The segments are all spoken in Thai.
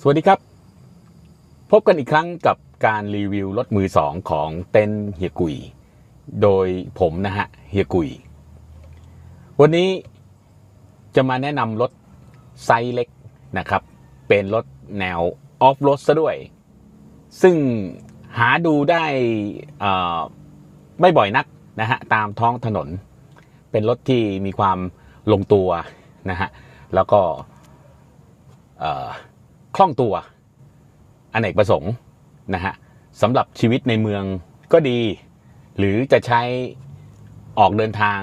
สวัสดีครับ พบกันอีกครั้งกับการรีวิวรถมือสองของเต้นเฮียกุย โดยผมนะฮะเฮียกุย วันนี้จะมาแนะนำรถไซส์เล็กนะครับ เป็นรถแนวออฟโรดซะด้วย ซึ่งหาดูได้ไม่บ่อยนักนะฮะตามท้องถนน เป็นรถที่มีความลงตัวนะฮะแล้วก็ คล่องตัวอเนกประสงค์นะฮะสำหรับชีวิตในเมืองก็ดี หรือจะใช้ออกเดินทาง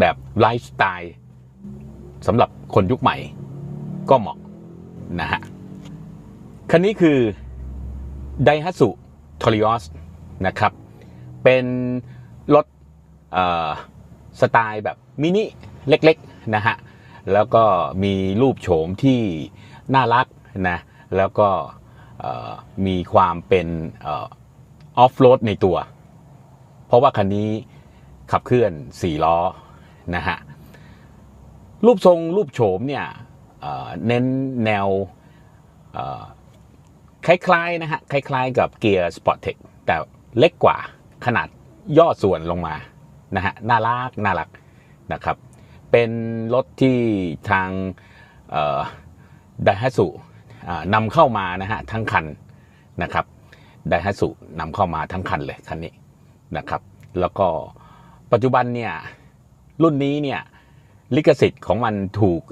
แบบไลฟ์สไตล์สำหรับคนยุคใหม่ก็เหมาะนะฮะคันนี้คือไดฮัตสุทอริออสนะครับ เป็นรถสไตล์แบบมินิเล็กๆนะฮะแล้วก็มีรูปโฉมที่ น่ารักนะแล้วก็มีความเป็นออฟโรดในตัว เพราะว่าคันนี้ขับเคลื่อน 4 ล้อนะฮะรูปทรงรูปโฉมเนี่ยเน้นแนวคล้ายๆนะฮะคล้ายๆกับเกียร์ Sportec แต่เล็กกว่าขนาดย่อส่วนลงมานะฮะน่ารักน่ารักนะครับ เป็นรถที่ทาง ไดฮัสุนำเข้ามานะฮะทั้งคันนะครับไดฮัสุนำเข้ามาทั้งคันเลยคันนี้นะครับ แล้วก็ปัจจุบันเนี่ยรุ่นนี้เนี่ยลิขสิทธิ์ของมันถูก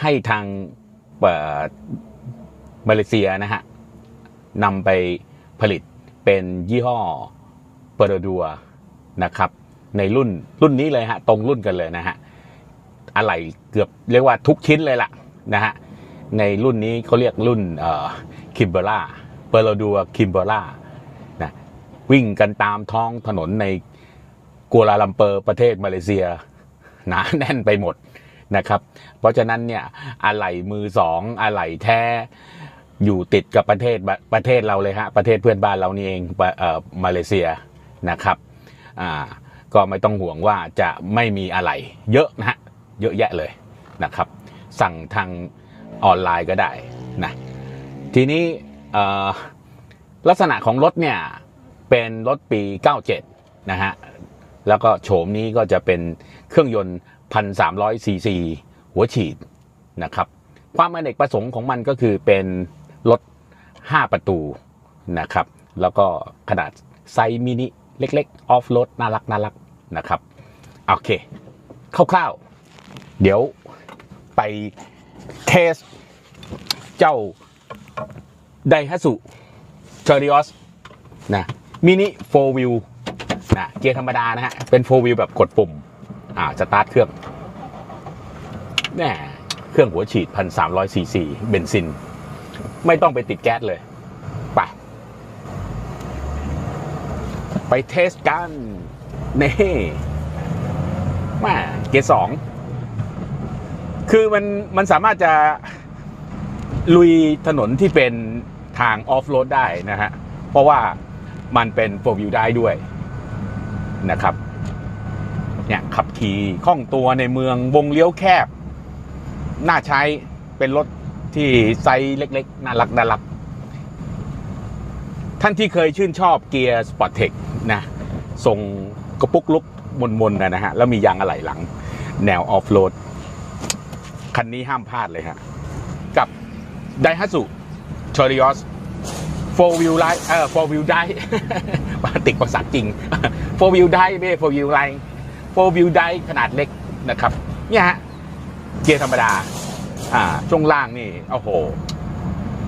ให้ทางมาเลเซียนะฮะนำไปผลิตเป็นยี่ห้อเปโรดัวนะครับ ในรุ่นรุ่นนี้เลยฮะตรงรุ่นกันเลยนะฮะ อะไรเกือบเรียกว่าทุกชิ้นเลยล่ะนะฮะในรุ่นนี้เขาเรียกรุ่นคิมเบล่าเปโรดัวคิมเบล่านะวิ่งกันตามท้องถนนในกัวลาลัมเปอร์ประเทศมาเลเซียหนาแน่นไปหมดนะครับเพราะฉะนั้นเนี่ยอะไหล่มือสองอะไหล่แท้อยู่ติดกับประเทศประเทศเราเลยฮะประเทศเพื่อนบ้านเรานี่เองเอ่อมาเลเซียนะครับอ่าก็ไม่ต้องห่วงว่าจะไม่มีอะไหล่เยอะนะฮะ เยอะแยะเลยนะครับ สั่งทางออนไลน์ก็ได้นะทีนี้ลักษณะของรถเนี่ยเป็นรถปี 97 นะฮะ แล้วก็โฉมนี้ก็จะเป็นเครื่องยนต์ 1,300 ซีซี หัวฉีดนะครับ ความอเนกประสงค์ของมันก็คือเป็นรถ 5 ประตูนะครับ แล้วก็ขนาดไซส์มินิเล็กๆ ออฟโรดน่ารักน่ารักนะครับ โอเค คร่าวๆ เดี๋ยวไปเทสเจ้าไดฮัสุเทอริออสนะมินิโฟวิลนะเกียร์ธรรมดานะฮะ เป็นโฟวิลแบบกดปุ่ม อ่าสตาร์ทเครื่องแน่เครื่องหัวฉีดพันสามร้อยซีซีเบนซิน ไม่ต้องไปติดแก๊สเลย ไป ไปเทสกัน นี่มาเกียร์สอง คือมันมันสามารถจะลุยถนนที่เป็นทางออฟโรดได้นะฮะ เพราะว่ามันเป็นโฟวิวได้ด้วยนะครับเนี่ยขับขี่คล่องตัวในเมืองวงเลี้ยวแคบ น่าใช้เป็นรถที่ไซส์เล็กๆ น่ารักน่ารัก ท่านที่เคยชื่นชอบเกียร์สปอร์ตเทคนะทรงกระปุกลุกมนๆนะฮะ แล้วมียางอะไหล่หลัง แนวออฟโรด คันนี้ห้ามพลาดเลยฮะกับ d a i h a t s u t o r i o s 4 wheel drive เอ่อ4 wheel drive ติดภาษาจริง4 wheel drive ไม่ใช่4 wheel drive 4 wheel drive ขนาดเล็กนะครับเนี่ยฮะเกียร์ธรรมดาอ่าช่วงล่างนี่โอ้โห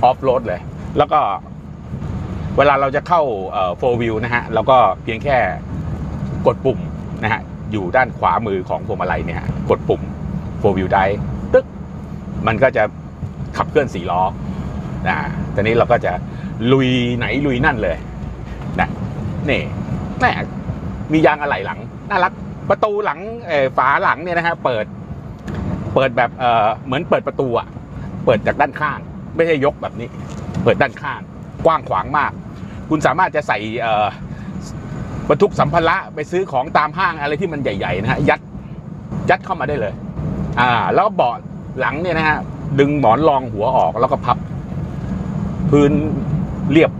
ออฟโรดเลย แล้วก็เวลาเราจะเข้าเอ่อ4 wheel นะฮะเราก็เพียงแค่กดปุ่มนะฮะอยู่ด้านขวามือของพวงมาลัยเนี่ยกดปุ่ม4 wheel drive ตึ๊ก มันก็จะขับเคลื่อนสี่ล้อนะตอนนี้เราก็จะลุยไหนลุยนั่นเลยนะนี่แม่มียางอะไหล่หลังน่ารักประตูหลังเออฝาหลังเนี่ยนะฮะเปิด เปิดแบบเออเหมือนเปิดประตูอะเปิดจากด้านข้าง ไม่ใช่ยกแบบนี้ เปิดด้านข้าง กว้างขวางมาก คุณสามารถจะใส่เอ่อบรรทุกสัมภาระไปซื้อของตามห้างอะไรที่มันใหญ่ๆนะฮะยัดยัดเข้ามาได้เลย อ่า แล้วเบาะ หลังเนี่ยนะฮะดึงหมอนรองหัวออกแล้วก็พับ พื้นเรียบ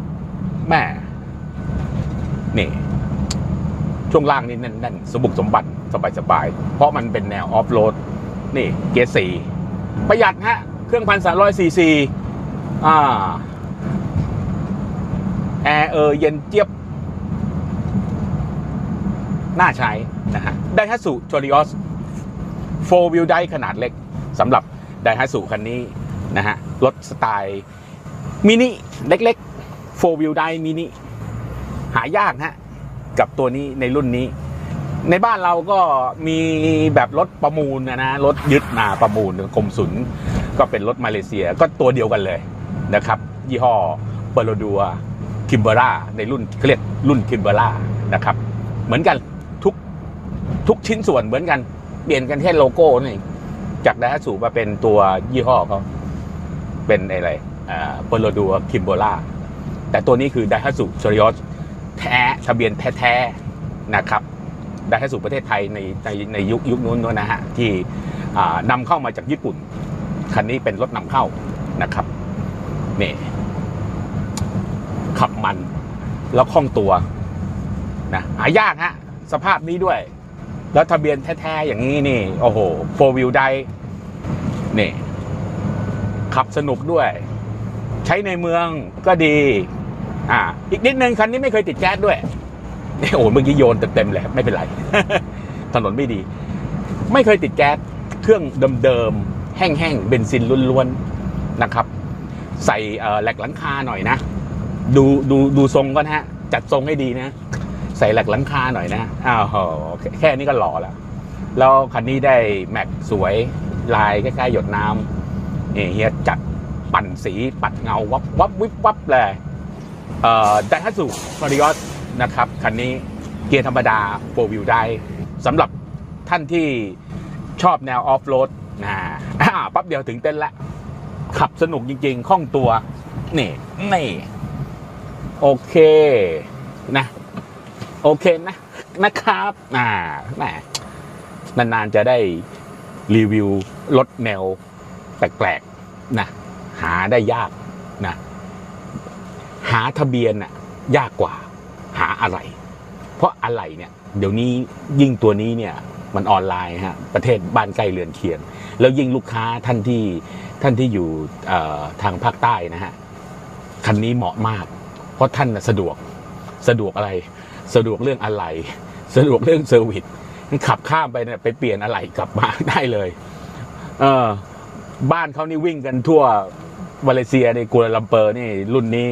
แม่นี่ ช่วงล่างนี่แน่นๆสมบุกสมบันสบายๆ เพราะมันเป็นแนวออฟโรด นี่เกียร์สี่ประหยัดฮะ เครื่องพันสามร้อยซีซีอ่าแอร์เออเย็นเจี๊ยบ น่าใช้นะฮะไดฮัตสุโ o ริออสโฟวิลไดขนาดเล็ก สำหรับไดฮัตสุคันนี้นะฮะรถสไตล์มินิเล็กๆโฟวิลไดมินิหายากนะฮะกับตัวนี้ในรุ่นนี้ ในบ้านเราก็มีแบบรถประมูลนะนะรถยึดมาประมูลกรมศุลก็เป็นรถมาเลเซียก็ตัวเดียวกันเลยนะครับ ยี่ห้อเปโรดัวคิมเบราในรุ่นเขาเรียกรุ่นคิมเบรานะครับ เหมือนกันทุกทุกชิ้นส่วนเหมือนกัน เปลี่ยนกันแค่โลโก้นี่ จากไดฮัตสูมาเป็นตัวยี่ห้อเขาเป็นอะไรอ่าเปโรดัวคิมเบราแต่ตัวนี้คือไดฮัตสูโ o ริออสแท้ทะเบียนแท้ๆนะครับไดฮัตสูประเทศไทยในในในยุคยุคนู้นนะฮะที่นำเข้ามาจากญี่ปุ่น คันนี้เป็นรถนำเข้านะครับนี่ขับมันแล้วคล่องตัวนะหายากฮะสภาพนี้ด้วย แล้วทะเบียนแท้ๆอย่างนี้นี่ โอ้โหโฟวิลไดนี่ขับสนุกด้วย ใช้ในเมืองก็ดี อ่า อีกนิดนึงคันนี้ไม่เคยติดแก๊สด้วยนี่โอ้โหเมื่อกี้โยนเต็มๆเลยไม่เป็นไร ถนนไม่ดี ไม่เคยติดแก๊สเครื่องเดิมๆแห้งๆเบนซินล้วนๆนะครับ ใส่แหลกหลังคาหน่อยนะ ดูดูดูทรงก็นะฮะ จัดทรงให้ดีนะ ใส่หลักหลังคาหน่อยนะอ้าวโหแค่นี้ก็หล่อแล้ว แล้วคันนี้ได้แม็กสวยลายคล้ายๆหยดน้ำนี่เฮียจัดปั่นสีปัดเงาวับวับวิบวับเลยเอ่อไดฮัตสุมาริออสนะครับคันนี้เกียร์ธรรมดาโฟวิวได้สำหรับท่านที่ชอบแนวออฟโรดนะปั๊บเดียวถึงเต้นละขับสนุกจริงๆคล่องตัว นี่ นี่ โอเค นะ โอเคนะนะครับอ่าแหมนานๆจะได้รีวิวรถแนวแปลกๆนะหาได้ยากนะหาทะเบียนน่ะยากกว่าหาอะไร เพราะอะไรเนี่ยเดี๋ยวนี้ยิ่งตัวนี้เนี่ยมันออนไลน์ฮะประเทศบ้านใกล้เรือนเคียงแล้วยิ่งลูกค้าท่านที่ท่านที่อยู่ทางภาคใต้นะฮะคันนี้เหมาะมาก เพราะท่านสะดวกสะดวกอะไร สะดวกเรื่องอะไร สะดวกเรื่องเซอร์วิสขับข้ามไปเนี่ยไปเปลี่ยนอะไรกลับมาได้เลย เออ บ้านเขานี่วิ่งกันทั่วมาเลเซียในกัวลาลัมเปอร์นี่รุ่นนี้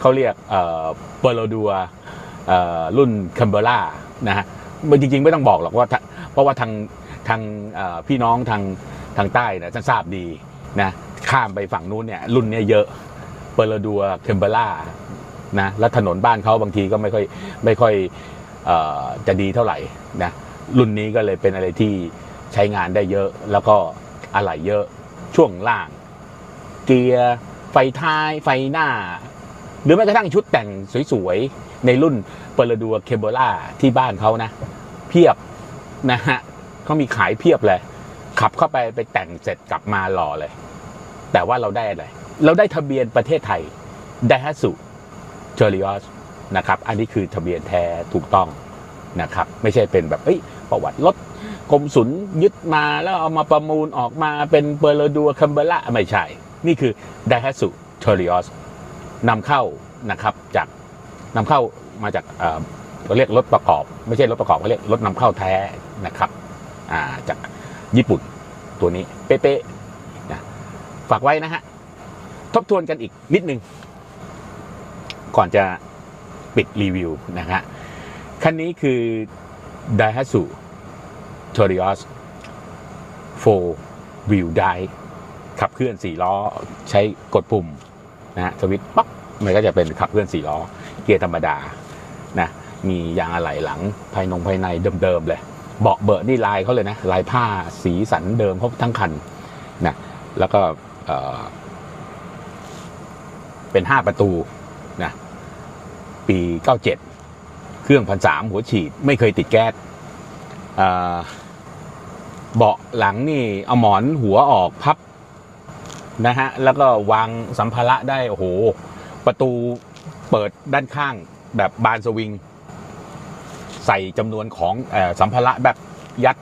เขาเรียกเอ่อเปโรดัวเอ่อรุ่นคัมเบล่านะฮะจริงๆไม่ต้องบอกหรอกว่าเพราะว่าทางทางพี่น้องทางทางใต้นี่ยท่านทราบดีนะข้ามไปฝั่งนู้นเนี่ยรุ่นเนี้ยเยอะเปโรดัวคัมเบล่า นะแล้วถนนบ้านเขาบางทีก็ไม่ค่อยไม่ค่อยออจะดีเท่าไหร่นะรุ่นนี้ก็เลยเป็นอะไรที่ใช้งานได้เยอะ แล้วก็อะไหล่เยอะช่วงล่าง เกียร์ไฟท้ายไฟหน้า หรือแม้กระทั่งชุดแต่งสวยๆ ในรุ่นเปรดัวเคเบล่าที่บ้านเขานะ เพียบนะฮะเขามีขายเพียบเลย ขับเข้าไปไปแต่งเสร็จกลับมาหล่อเลย แต่ว่าเราได้อะไร เราได้ทะเบียนประเทศไทยไดฮัสุ เจอริออสนะครับอันนี้คือทะเบียนแท้ถูกต้องนะครับไม่ใช่เป็นแบบเอ้ยประวัติรถกรมศุลยึดมาแล้วเอามาประมูลออกมาเป็นเปอร์โดัวคัมเบล่าไม่ใช่ นี่คือไดฮัสุเทอริออสนำเข้านะครับจากนำเข้ามาจากเออเราเรียกรถประกอบ ไม่ใช่รถประกอบเขาเรียกรถนำเข้าแท้นะครับาจากญี่ปุ่นตัวนี้เป๊ะๆนะฝากไว้นะฮะทบทวนกันอีกนิดนึง ก่อนจะปิดรีวิวนะฮะคันนี้คือ Daihatsu Torios 4 Wheel Drive ขับเคลื่อน 4 ล้อ ใช้กดปุ่มนะฮะสวิตช์ปั๊บมันก็จะเป็นขับเคลื่อน 4 ล้อ เกียร์ธรรมดานะมียางอะไหล่หลังภายนงภายในเดิมๆเลยเบาะเบอะนี่ลายเขาเลยนะลายผ้าสีสันเดิมเขาทั้งคันนะแล้วก็เอ่อเป็น 5 ประตูนะ ปี 97 เครื่องพันสามหัวฉีดไม่เคยติดแก๊สเบาะหลังนี่เอาหมอนหัวออกพับนะฮะ แล้วก็วางสัมภาระได้ โอ้โห ประตูเปิดด้านข้างแบบบานสวิง ใส่จำนวนของอสัมภาระแบบยัด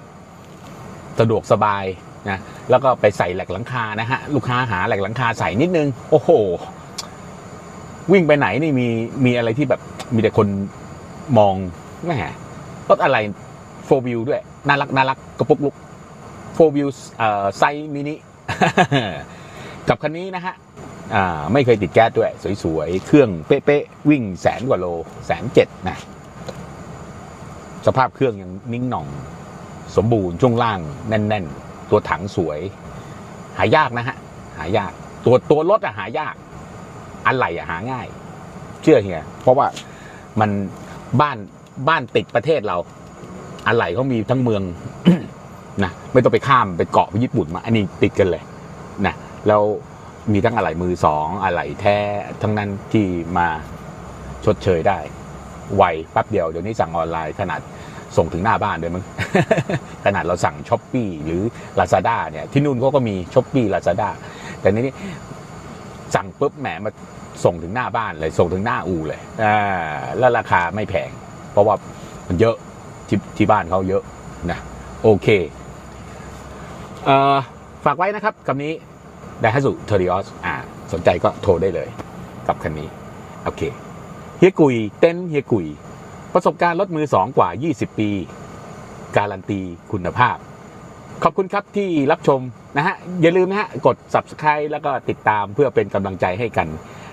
สะดวกสบายนะ แล้วก็ไปใส่แหลกหลังคานะฮะ ลูกค้าหาแหลกหลังคาใส่นิดนึง โอ้โห วิ่งไปไหนนี่มีมีอะไรที่แบบมีแต่คนมองแหมรถอะไรโฟวิวด้วย น่ารักน่ารักกระปุกลุกโฟวิวไซมินิกับคันนี้นะฮะไม่เคยติดแก๊สด้วย สวยๆ เครื่องเป๊ะๆ วิ่งแสนกว่าโลแสนเจ็ดนะสภาพเครื่องยังนิ่งหน่อง สมบูรณ์ช่วงล่างแน่น ๆ ตัวถังสวย หายากนะฮะ หายาก ตัวตัวรถอะหายาก อะไรอะหาง่าย เชื่อเฮียเพราะว่ามันบ้านบ้านติดประเทศเราอะไรเขามีทั้งเมืองนะไม่ต้องไปข้ามไปเกาะไปญี่ปุ่นมา อันนี้ติดกันเลยนะแล้วมีทั้งอะไหล่มือสองอะไหล่แท้ทั้งนั้นที่มาชดเชยได้ ไวแป๊บเดียวเดี๋ยวนี้สั่งออนไลน์ขนาดส่งถึงหน้าบ้านด้วยมั้งขนาดเราสั่งช้อปปีหรือ Lazada เนี่ยที่นู่นเขาก็มีช้อปปี้ลาซาด้าแต่นนี้ สั่งปุ๊บแหมมาส่งถึงหน้าบ้านเลยส่งถึงหน้าอูเลยอ่าแล้วราคาไม่แพง เพราะว่ามันเยอะที่ที่บ้านเขาเยอะนะโอเคเอ่อฝากไว้นะครับคำนี้ไดฮัสุเทอริออสอ่าสนใจก็โทรได้เลยกับคันนี้ โอเคเฮียกุยเต้นเฮียกุย ประสบการณ์รถมือสองกว่า 20 ปี การันตีคุณภาพ ขอบคุณครับที่รับชมนะฮะ อย่าลืมนะฮะ กด subscribe แล้วก็ติดตามเพื่อเป็นกำลังใจให้กัน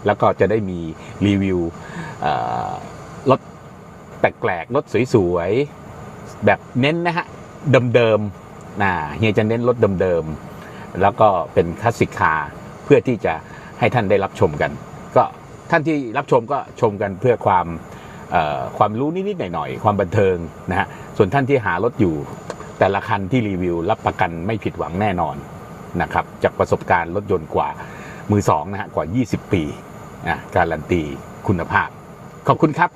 แล้วก็จะได้มีรีวิวรถแปลกๆรถสวยๆ แบบเน้นนะฮะ เดิมๆนะเฮียจะเน้นรถเดิมๆ แล้วก็เป็นคลาสสิกคาเพื่อที่จะให้ท่านได้รับชมกัน ก็ท่านที่รับชมก็ชมกันเพื่อความความรู้นิดๆหน่อยๆ ความบันเทิงนะฮะ ส่วนท่านที่หารถอยู่ แต่ละคันที่รีวิวรับประกันไม่ผิดหวังแน่นอนนะครับจากประสบการณ์รถยนต์กว่ามือสองนะฮะกว่า 20 ปีนะการันตีคุณภาพ ขอบคุณครับ